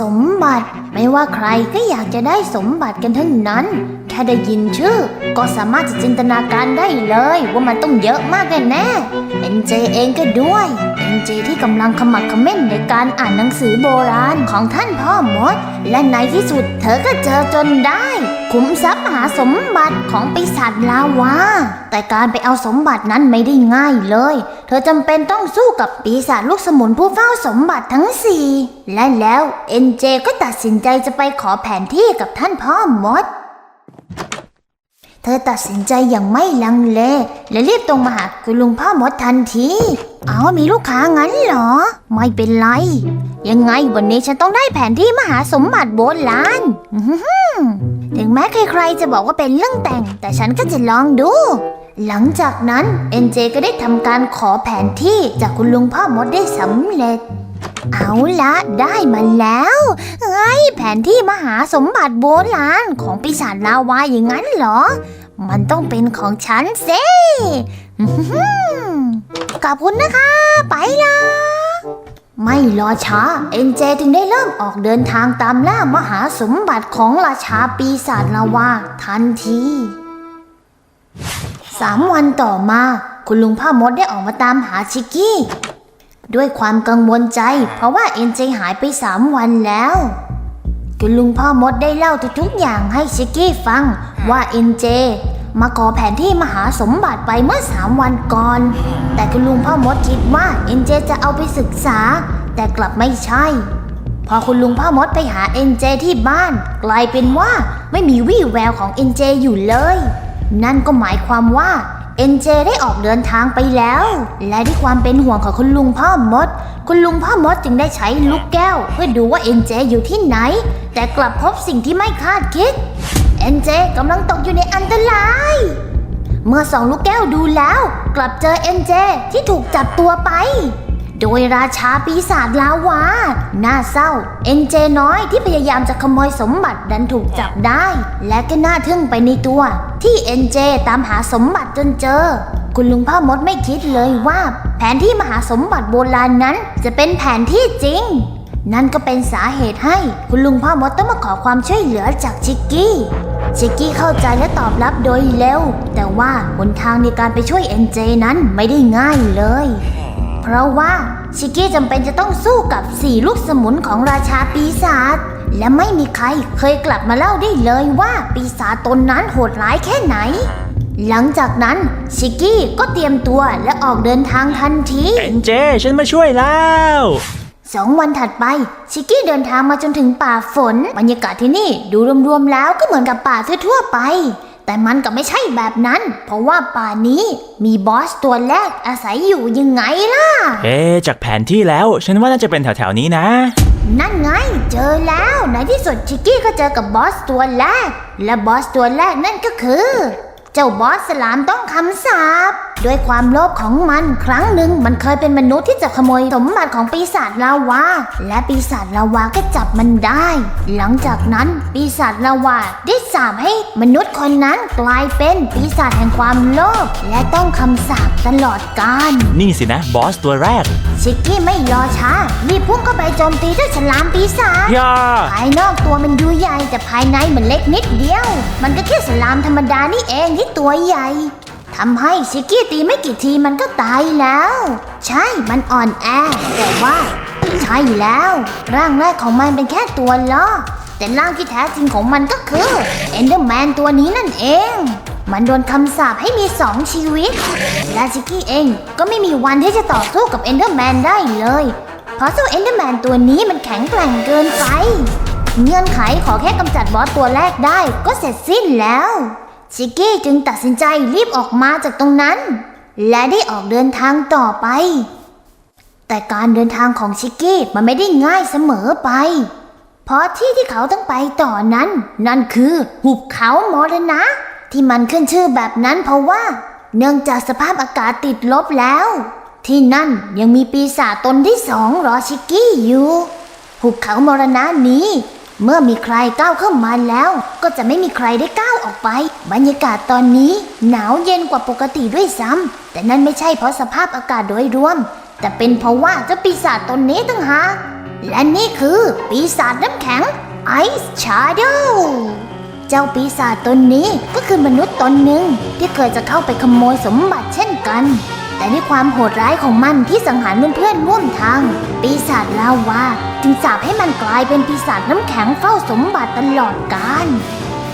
สมบัติไม่ว่าใครก็อยากจะได้สมบัติกันทั้งนั้น แค่ได้ยินชื่อ ก็สามารถจะจินตนาการได้เลย ว่ามันต้องเยอะมากแน่เอ็นเจเองก็ด้วยเอ็นเจที่กำลังขมักขม้นในการอ่านหนังสือโบราณของท่านพ่อมด และในที่สุดเธอก็เจอจนได้ ขุมทรัพย์หาสมบัติของปีศาจลาวา แต่การไปเอาสมบัตินั้นไม่ได้ง่ายเลย เธอจำเป็นต้องสู้กับปีศาจลูกสมุนผู้เฝ้าสมบัติทั้งสี่ และแล้วเอ็นเจก็ตัดสินใจจะไปขอแผนที่กับท่านพ่อมด เธอตัดสินใจอย่างไม่ลังเล และรีบตรงมาหาคุณลุงพ่อมดทันที เอามีลูกค้างั้นเหรอ ไม่เป็นไร ยังไงวันนี้ฉันต้องได้แผนที่มหาสมบัติโบราณถึงแม้ใครๆจะบอกว่าเป็นเรื่องแต่ง แต่ฉันก็จะลองดู หลังจากนั้นเอ็นเจก็ได้ทำการขอแผนที่จากคุณลุงพ่อมดได้สำเร็จเอาละได้มาแล้วเอ้ยแผนที่มหาสมบัติโบราณของปีศาจลาวาอย่างนั้นเหรอ มันต้องเป็นของฉันเซ่อื้อหือขอบคุณนะคะ ไปละไม่รอช้า เอ็นเจจึงได้เริ่มออกเดินทางตามล่ามหาสมบัติของราชาปีศาจลาวาทันทีสามวันต่อมา คุณลุงพ่อมดได้ออกมาตามหาชิกกี้ ด้วยความกังวลใจ เพราะว่าเอ็นเจหายไปสามวันแล้วคุณลุงพ่อมดได้เล่าทุกๆอย่างให้ชิกกี้ฟังว่าเอ็นเจ มาขอแผนที่มหาสมบัติไปเมื่อสามวันก่อน แต่คุณลุงพ่อมดคิดว่าเอ็นเจจะเอาไปศึกษา แต่กลับไม่ใช่ พอคุณลุงพ่อมดไปหาเอ็นเจที่บ้าน กลายเป็นว่าไม่มีวี่แววของเอ็นเจอยู่เลย นั่นก็หมายความว่าเอ็นเจได้ออกเดินทางไปแล้ว และด้วยความเป็นห่วงของคุณลุงพ่อมด คุณลุงพ่อมดจึงได้ใช้ลูกแก้ว เพื่อดูว่าเอ็นเจอยู่ที่ไหน แต่กลับพบสิ่งที่ไม่คาดคิด เอ็นเจกำลังตกอยู่ในอันตราย เมื่อสองลูกแก้วดูแล้ว กลับเจอเอ็นเจที่ถูกจับตัวไป โดยราชาปีศาจลาวา น่าเศร้า เอ็นเจน้อยที่พยายามจะขโมยสมบัติดันถูกจับได้ และก็น่าทึ่งไปในตัว ที่เอ็นเจตามหาสมบัติจนเจอ คุณลุงพ่อมดไม่คิดเลยว่า แผนที่มหาสมบัติโบราณนั้นจะเป็นแผนที่จริง นั่นก็เป็นสาเหตุให้คุณลุงพ่อมดต้องมาขอความช่วยเหลือจากชิกกี้ชิกกี้เข้าใจและตอบรับโดยเร็ว แต่ว่าหนทางในการไปช่วยเอ็นเจนั้นไม่ได้ง่ายเลย เพราะว่าชิกกี้จำเป็นจะต้องสู้กับสี่ลูกสมุนของราชาปีศาจและไม่มีใครเคยกลับมาเล่าได้เลยว่าปีศาจตนนั้นโหดร้ายแค่ไหน หลังจากนั้นชิกกี้ก็เตรียมตัวและออกเดินทางทันที เอ็นเจ ฉันมาช่วยแล้ว สองวันถัดไปชิกกี้เดินทางมาจนถึงป่าฝนบรรยากาศที่นี่ดูรวมๆแล้วก็เหมือนกับป่าทั่วๆไป แต่มันก็ไม่ใช่แบบนั้น เพราะว่าป่านี้มีบอสตัวแรกอาศัยอยู่ยังไงล่ะ เอ๊ะจากแผนที่แล้ว ฉันว่าน่าจะเป็นแถวๆนี้นะ นั่นไงเจอแล้วในที่สุดชิกกี้ก็เจอกับบอสตัวแรก และบอสตัวแรกนั่นก็คือ เจ้าบอสสลามต้องคำสาปด้วยความโลภของมันครั้งหนึ่งมันเคยเป็นมนุษย์ที่จะขโมยสมบัติของปีศาจลาวา และปีศาจลาวาก็จับมันได้ หลังจากนั้นปีศาจลาวาได้สาปให้มนุษย์คนนั้นกลายเป็นปีศาจแห่งความโลภและต้องคำสาปตลอดกาลนี่สินะบอสตัวแรก ชิกกี้ไม่รอช้ารีบพุ่งเข้าไปโจมตีเจ้าฉลามปีศาจย่าภายนอกตัวมันดูใหญ่แต่ภายในมันเล็กนิดเดียว มันก็แค่สลามธรรมดานี่เองที่ตัวใหญ่ทำให้ชิกกี้ตีไม่กี่ทีมันก็ตายแล้ว ใช่มันอ่อนแอ แต่ว่า ใช่แล้ว ร่างแรกของมันเป็นแค่ตัวล้อแต่ร่างที่แท้จริงของมันก็คือเอนเดอร์แมนตัวนี้นั่นเอง มันโดนคำสาปให้มีสองชีวิต และชิกกี้เองก็ไม่มีวันที่จะต่อสู้กับเอนเดอร์แมนได้เลย เพราะเจ้าเอนเดอร์แมนตัวนี้มันแข็งแกร่งเกินไป เงื่อนไขขอแค่กำจัดบอสตัวแรกได้ก็เสร็จสิ้นแล้ว ชิกกี้จึงตัดสินใจรีบออกมาจากตรงนั้น และได้ออกเดินทางต่อไป แต่การเดินทางของชิกกี้มันไม่ได้ง่ายเสมอไป เพราะที่ที่เขาต้องไปต่อนั้น นั่นคือหุบเขามรณะ ที่มันขึ้นชื่อแบบนั้นเพราะว่า เนื่องจากสภาพอากาศติดลบแล้ว ที่นั่นยังมีปีศาจตนที่สองรอชิกกี้อยู่ หุบเขามรณะนี้ เมื่อมีใครก้าวเข้ามาแล้ว ก็จะไม่มีใครได้ก้าวออกไป บรรยากาศตอนนี้ หนาวเย็นกว่าปกติด้วยซ้ำแต่นั่นไม่ใช่เพราะสภาพอากาศโดยรวม แต่เป็นเพราะว่าเจ้าปีศาจตนนี้ตั้งหากและนี่คือปีศาจน้ำแข็งไอซ์ชาโดเจ้าปีศาจตนนี้ก็คือมนุษย์ตนหนึ่งที่เคยจะเข้าไปขโมยสมบัติเช่นกัน แต่ด้วยความโหดร้ายของมันที่สังหารเพื่อนๆร่วมทาง ปีศาจลาวาจึงสาปให้มันกลายเป็นปีศาจน้ำแข็งเฝ้าสมบัติตลอดกาล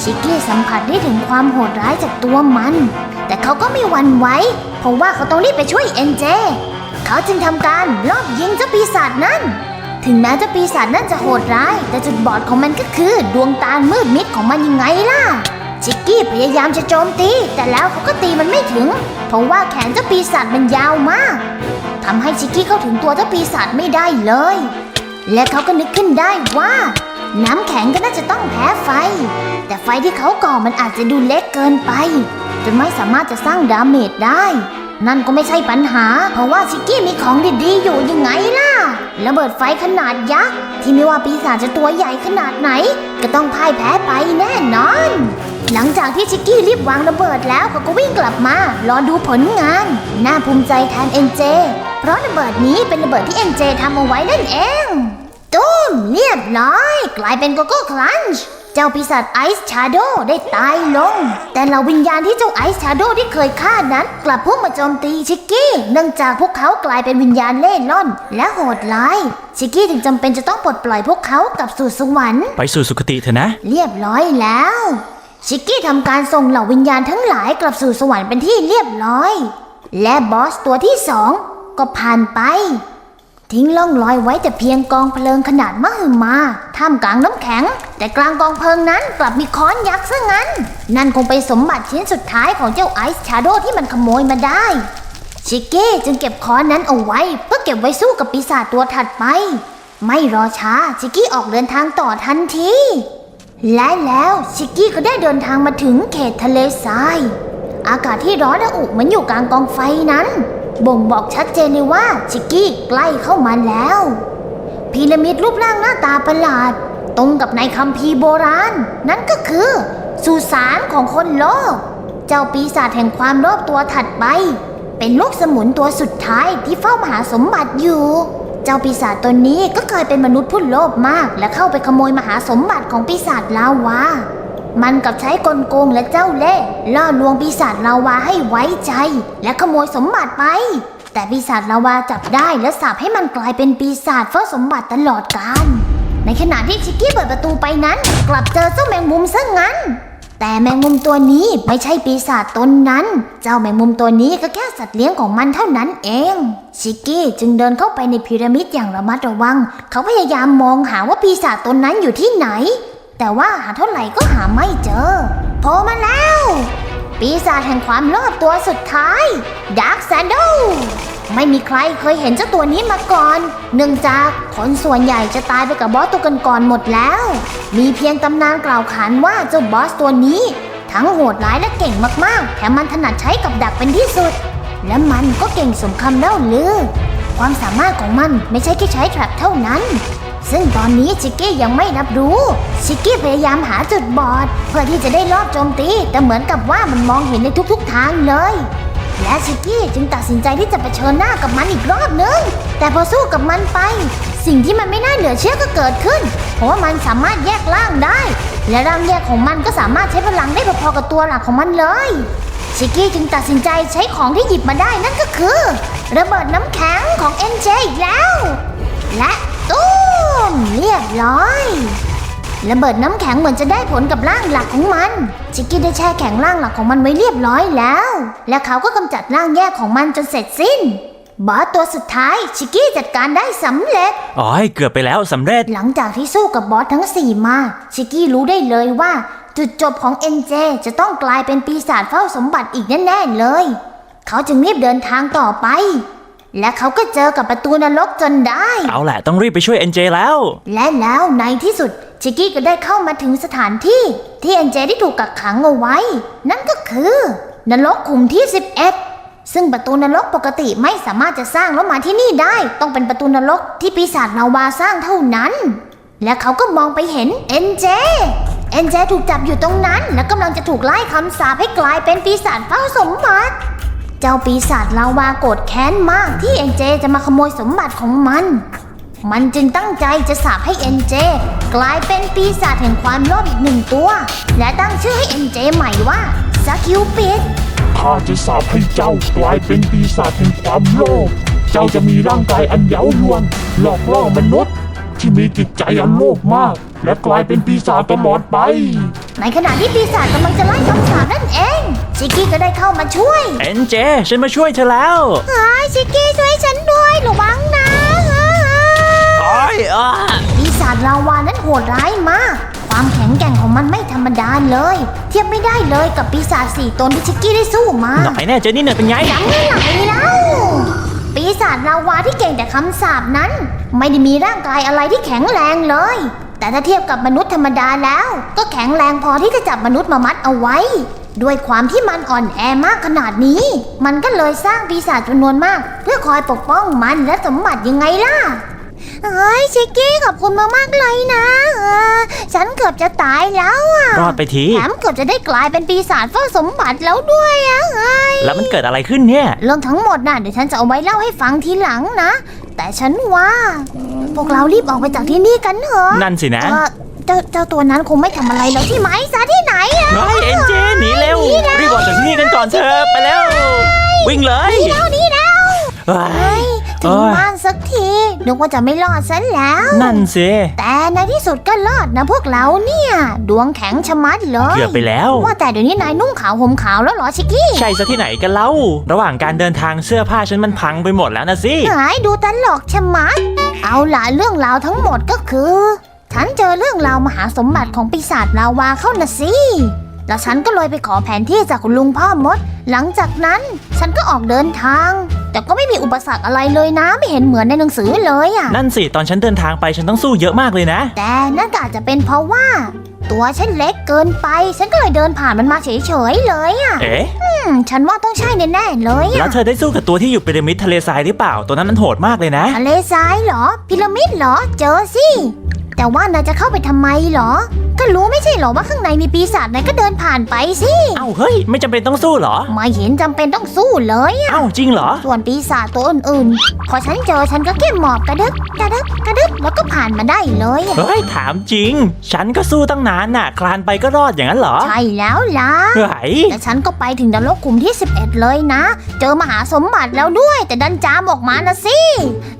ชิกกี้สัมผัสได้ถึงความโหดร้ายจากตัวมัน แต่เขาก็ไม่หวั่นไหวเพราะว่าเขาต้องรีบไปช่วยเอ็นเจ เขาจึงทำการลอบยิงเจ้าปีศาจนั้น ถึงแม้เจ้าปีศาจนั้นจะโหดร้าย แต่จุดบอดของมันก็คือ ดวงตามืดมิดของมันยังไงล่ะ ชิกกี้พยายามจะโจมตี แต่แล้วเขาก็ตีมันไม่ถึง เพราะว่าแขนเจ้าปีศาจมันยาวมากทำให้ชิกกี้เข้าถึงตัวเจ้าปีศาจไม่ได้เลย และเขาก็นึกขึ้นได้ว่า น้ำแข็งก็น่าจะต้องแพ้ไฟ แต่ไฟที่เขาก่อมันอาจจะดูเล็กเกินไปจนไม่สามารถจะสร้างดาเมจได้ นั่นก็ไม่ใช่ปัญหา เพราะว่าชิกกี้มีของดีๆอยู่ยังไงล่ะระเบิดไฟขนาดยักษ์ที่ไม่ว่าปีศาจจะตัวใหญ่ขนาดไหน ก็ต้องพ่ายแพ้ไปแน่นอน หลังจากที่ชิกกี้รีบวางระเบิดแล้วเขาก็วิ่งกลับมารอดูผลงาน น่าภูมิใจแทนเอ็นเจ เพราะระเบิดนี้เป็นระเบิดที่เอ็นเจทำเอาไว้นั่นเอง ตุ้มเรียบร้อย กลายเป็นโกโก้ครันช์เจ้าปีศาจไอซ์ชาโดได้ตายลง แต่เหล่าวิญญาณที่เจ้าไอซ์ชาโดที่เคยฆ่านั้น กลับพุ่งมาโจมตีชิกกี้ เนื่องจากพวกเขากลายเป็นวิญญาณเล่ร่อน และโหดร้ายชิกกี้จึงจำเป็นจะต้องปลดปล่อยพวกเขากลับสู่สวรรค์ ไปสู่สุคติเถอะนะ เรียบร้อยแล้ว ชิกกี้ทำการส่งเหล่าวิญญาณทั้งหลายกลับสู่สวรรค์เป็นที่เรียบร้อย และบอสตัวที่สองก็ผ่านไป ทิ้งล่องลอยไว้แต่เพียงกองเพลิงขนาดมหึมาท่ามกลางน้ำแข็ง แต่กลางกองเพลิงนั้นกลับมีค้อนยักษ์ซะงั้น นั่นคงเป็นสมบัติชิ้นสุดท้ายของเจ้าไอซ์ชาโดที่มันขโมยมาได้ ชิกกี้จึงเก็บค้อนนั้นเอาไว้ เพื่อเก็บไว้สู้กับปีศาจตัวถัดไป ไม่รอช้าชิกกี้ออกเดินทางต่อทันที และแล้วชิกกี้ก็ได้เดินทางมาถึงเขตทะเลทราย อากาศที่ร้อนระอุเหมือนอยู่กลางกองไฟนั้น บ่งบอกชัดเจนเลยว่าชิกกี้ใกล้เข้ามาแล้วพีระมิดรูปร่างหน้าตาประหลาด ตรงกับในคัมภีร์โบราณ นั่นก็คือ สุสานของคนโลภเจ้าปีศาจแห่งความโลภตัวถัดไป เป็นลูกสมุนตัวสุดท้ายที่เฝ้ามหาสมบัติอยู่ เจ้าปีศาจตนนี้ก็เคยเป็นมนุษย์ผู้โลภมาก และเข้าไปขโมยมหาสมบัติของปีศาจลาวา มันกับใช้กลโกงและเจ้าเล่ห์ล่อลวงปีศาจลาวาให้ไว้ใจ และขโมยสมบัติไป แต่ปีศาจลาวาจับได้และสาปให้มันกลายเป็นปีศาจเฝ้าสมบัติตลอดกาลในขณะที่ชิกกี้เปิดประตูไปนั้น กลับเจอเจ้าแมงมุมซะงั้น แต่แมงมุมตัวนี้ไม่ใช่ปีศาจตนนั้น เจ้าแมงมุมตัวนี้ก็แค่สัตว์เลี้ยงของมันเท่านั้นเอง ชิกกี้จึงเดินเข้าไปในพีระมิดอย่างระมัดระวัง เขาพยายามมองหาว่าปีศาจตนนั้นอยู่ที่ไหน แต่ว่าหาเท่าไหร่ก็หาไม่เจอโผล่มาแล้ว ปีศาจแห่งความโลภตัวสุดท้ายดาร์กแซนโด ไม่มีใครเคยเห็นเจ้าตัวนี้มาก่อน เนื่องจากคนส่วนใหญ่จะตายไปกับบอสตัวกันก่อนหมดแล้ว มีเพียงตำนานกล่าวขานว่าเจ้าบอสตัวนี้ ทั้งโหดร้ายและเก่งมากๆ แถมมันถนัดใช้กับดักเป็นที่สุด และมันก็เก่งสมคำเล่าลือ ความสามารถของมันไม่ใช่แค่ใช้แทรปเท่านั้น ซึ่งตอนนี้ชิกกี้ยังไม่รับรู้ ชิกกี้พยายามหาจุดบอด เพื่อที่จะได้ลอบโจมตี แต่เหมือนกับว่ามันมองเห็นในทุกๆทางเลย และชิกกี้จึงตัดสินใจที่จะเผชิญหน้ากับมันอีกรอบนึง แต่พอสู้กับมันไป สิ่งที่มันไม่น่าเหลือเชื่อก็เกิดขึ้น เพราะว่ามันสามารถแยกร่างได้ และร่างแยกของมันก็สามารถใช้พลังได้พอๆกับตัวหลักของมันเลยชิกกี้จึงตัดสินใจใช้ของที่หยิบมาได้นั่นก็คือ ระเบิดน้ำแข็งของ NJ อีกแล้ว และตุ้มเรียบร้อย ระเบิดน้ำแข็งเหมือนจะได้ผลกับร่างหลักของมัน ชิกกี้ได้แช่แข็งร่างหลักของมันไว้เรียบร้อยแล้ว และเขาก็กำจัดร่างแยกของมันจนเสร็จสิ้น บอสตัวสุดท้าย ชิกกี้จัดการได้สำเร็จ อ๋อยเกือบไปแล้วสำเร็จ หลังจากที่สู้กับบอสทั้ง4มา ชิกกี้รู้ได้เลยว่า จุดจบของ NJ จะต้องกลายเป็นปีศาจเฝ้าสมบัติอีกแน่ๆเลย เขาจึงรีบเดินทางต่อไปและเขาก็เจอกับประตูนรกจนได้ เอาแหละต้องรีบไปช่วยเอ็นเจแล้ว และแล้วในที่สุด ชิกกี้ก็ได้เข้ามาถึงสถานที่ที่ NJ ได้ถูกกักขังเอาไว้ นั่นก็คือ นรกขุมที่ 11 ซึ่งประตูนรกปกติไม่สามารถจะสร้างแล้วมาที่นี่ได้ ต้องเป็นประตูนรกที่ปีศาจลาวาสร้างเท่านั้น และเขาก็มองไปเห็น NJ NJ ถูกจับอยู่ตรงนั้น และกำลังจะถูกไล่คำสาปให้กลายเป็นปีศาจเฝ้าสมบัติ เจ้าปีศาจลาวาโกรธแค้นมากที่ NJ จะมาขโมยสมบัติของมัน มันจึงตั้งใจจะสาปให้เอ็นเจกลายเป็นปีศาจแห่งความโลภอีกหนึ่งตัว และตั้งชื่อให้เอ็นเจใหม่ว่าสกิวปิดข้าจะสาปให้เจ้ากลายเป็นปีศาจแห่งความโลภเจ้าจะมีร่างกายอันเย้ายวนหลอกล่อมนุษย์ที่มีจิตใจอันโลภมาก และกลายเป็นปีศาจตลอดไป ในขณะที่ปีศาจกำลังจะไล่คำสาปนั่นเองชิกกี้ก็ได้เข้ามาช่วย เอ็นเจ ฉันมาช่วยเธอแล้ว เฮ้ยชิกกี้ช่วยฉันด้วยระวังนะโอ้ยอะปีศาจลาวานั้นโหดร้ายมาก ความแข็งแกร่งของมันไม่ธรรมดาเลย เทียบไม่ได้เลยกับปีศาจสี่ตนที่ชิกกี้ได้สู้มาหน่อยแน่เจนี่เนี่ยเป็นไงยังไม่ไหลแล้วปีศาจลาวาที่เก่งแต่คำสาปนั้น ไม่ได้มีร่างกายอะไรที่แข็งแรงเลย แต่ถ้าเทียบกับมนุษย์ธรรมดาแล้ว ก็แข็งแรงพอที่จะจับมนุษย์มามัดเอาไว้ ด้วยความที่มันอ่อนแอมากขนาดนี้ มันก็เลยสร้างปีศาจจำนวนมาก เพื่อคอยปกป้องมันและสมบัติยังไงล่ะ เฮ้ยชิกกี้ขอบคุณมากๆเลยนะเออฉันเกือบจะตายแล้วอะรอดไปที แถมเกือบจะได้กลายเป็นปีศาจเฝ้าสมบัติแล้วด้วยอะเฮ้ยแล้วมันเกิดอะไรขึ้นเนี่ย เรื่องทั้งหมดน่ะเดี๋ยวฉันจะเอาไว้เล่าให้ฟังทีหลังนะ แต่ฉันว่า พวกเรารีบออกไปจากที่นี่กันเถอะนั่นสินะเออเจ้าเจ้าตัวนั้นคงไม่ทำอะไรเราที่ไหมซะที่ไหนอะเฮ้ยเอ็นเจหนีเร็ว รีบออกจากที่นี่กันก่อนเถอะไปแล้ว วิ่งเลย เท่านี้แล้วเฮ้ยเฮ้ยถึงเอ้ยบ้านสักที นึกว่าจะไม่รอดซะแล้ว นั่นสิแต่ในที่สุดก็รอดนะพวกเราเนี่ย ดวงแข็งชะมัดเลยเกือบไปแล้ว ว่าแต่เดี๋ยวนี้นายนุ่งขาวห่มขาวแล้วเหรอชิกกี้ ใช่ซะที่ไหนกันเล่า ระหว่างการเดินทางเสื้อผ้าฉันมันพังไปหมดแล้วนะสิหายดูตลกชะมัด เอาล่ะเรื่องราวทั้งหมดก็คือ ฉันเจอเรื่องราวมหาสมบัติของปีศาจลาวาเข้านะสิแล้วฉันก็เลยไปขอแผนที่จากคุณลุงพ่อมด หลังจากนั้นฉันก็ออกเดินทาง แต่ก็ไม่มีอุปสรรคอะไรเลยนะ ไม่เห็นเหมือนในหนังสือเลยอะนั่นสิ ตอนฉันเดินทางไปฉันต้องสู้เยอะมากเลยนะ แต่นั่นก็อาจจะเป็นเพราะว่า ตัวฉันเล็กเกินไป ฉันก็เลยเดินผ่านมันมาเฉยๆเลยอะเอ๊ะ อืมฉันว่าต้องใช่แน่ๆเลยแล้วอะเธอได้สู้กับตัวที่อยู่พีระมิดทะเลทรายหรือเปล่า ตัวนั้นมันโหดมากเลยนะ ทะเลทรายเหรอพีระมิดเหรอ เจอสิ แต่ว่านายจะเข้าไปทำไมเหรอ ก็รู้ไม่ใช่เหรอว่าข้างในมีปีศาจนายก็เดินผ่านไปสิ เอ้าเฮ้ย ไม่จำเป็นต้องสู้เหรอ ไม่เห็นจำเป็นต้องสู้เลยอะเอ้าจริงเหรอ ส่วนปีศาจตัวอื่นๆ พอฉันเจอฉันก็แค่หมอบกระดึบกระดึบกระดึบแล้วก็ผ่านมาได้เลยอะเฮ้ย ถามจริง ฉันก็สู้ตั้งนานน่ะ คลานไปก็รอดอย่างนั้นเหรอใช่แล้วล่ะ เฮ้ยแต่ฉันก็ไปถึงนรกขุมที่ 11 เลยนะ เจอมหาสมบัติแล้วด้วย แต่ดันจามออกมานะสิ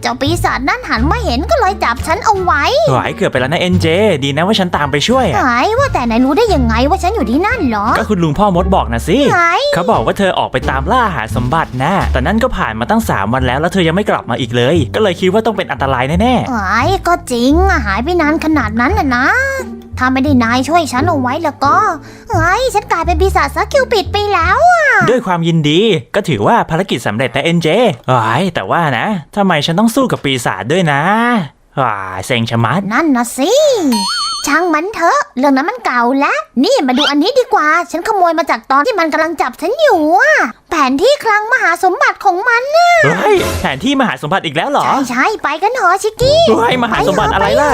เจ้าปีศาจนั่นหันมาเห็นก็เลยจับฉันเอาไว้ เฮ้ยเกือบไปแล้วนะเอ็นเจดีนะว่าฉันตามไปช่วยอะ หายว่าแต่นายรู้ได้ยังไงว่าฉันอยู่ที่นั่นเหรอ ก็คุณลุงพ่อมดบอกนะสิหายเขาบอกว่าเธอออกไปตามล่าหาสมบัตินะ แต่นั่นก็ผ่านมาตั้ง 3 วันแล้วแล้วเธอยังไม่กลับมาอีกเลย ก็เลยคิดว่าต้องเป็นอันตรายแน่หายก็จริงอะหายไปนานขนาดนั้นน่ะนะ ถ้าไม่ได้นายช่วยฉันเอาไว้แล้วก็เฮ้ยฉันกลายเป็นปีศาจซักคิวปิดไปแล้ว ๆ ด้วยความยินดี ก็ถือว่าภารกิจสำเร็จนะเอ็นเจเฮ้ยแต่ว่านะทำไมฉันต้องสู้กับปีศาจด้วยนะ ว้าเซ็งชะมัดนั่นนะสิ ช่างมันเถอะ เรื่องนั้นมันเก่าแล้ว นี่มาดูอันนี้ดีกว่า ฉันขโมยมาจากตอนที่มันกำลังจับฉันอยู่อะแผนที่คลังมหาสมบัติของมันน่ะเฮ้ยแผนที่มหาสมบัติอีกแล้วเหรอใช่ใช่ไปกันเถอะชิกกี้เฮ้ยมหาสมบัติอะไรล่ะ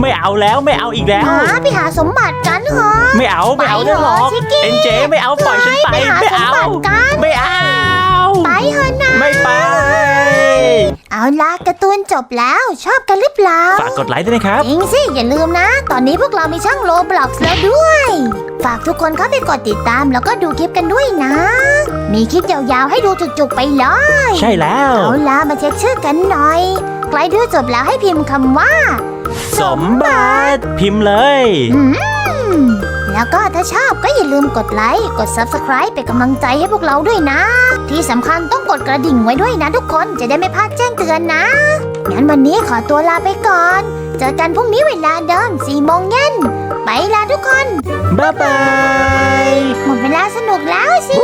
ไม่เอาแล้วไม่เอาอีกแล้ว หาไปหาสมบัติกันเถอะไม่เอาไม่เอาได้หรอกไปเหรอชิคกี้ เอ็นเจไม่เอาปล่อยฉันไป ไปหาไม่สมเอา บัติกัน ไม่เอา ไปเถอะนะ ไม่ไป เอาล่ะการ์ตูนจบแล้วชอบกันหรือเปล่า ฝากกดไลค์ด้วยนะครับ จริงสิ อย่าลืมนะ ตอนนี้พวกเรามีช่องโลบล็อกแล้วด้วย ฝากทุกคนเข้าไปกดติดตามแล้วก็ดูคลิปกันด้วยนะ มีคลิปยาวๆให้ดูจุกๆไปเลยใช่แล้ว เอาล่ะมาเช็คชื่อกันหน่อย ใกล้ดูจบแล้วให้พิมพ์คำว่า สมบัติพิมพ์เลย อืม แล้วก็ถ้าชอบก็อย่าลืมกดไลค์ กด Subscribe เป็นกำลังใจให้พวกเราด้วยนะ ที่สำคัญต้องกดกระดิ่งไว้ด้วยนะทุกคนจะได้ไม่พลาดแจ้งเตือนนะ งั้นวันนี้ขอตัวลาไปก่อน เจอกันพรุ่งนี้เวลาเดิม4โมงเย็นไปลาทุกคน บ๊ายบาย หมดเวลาสนุกแล้วสิ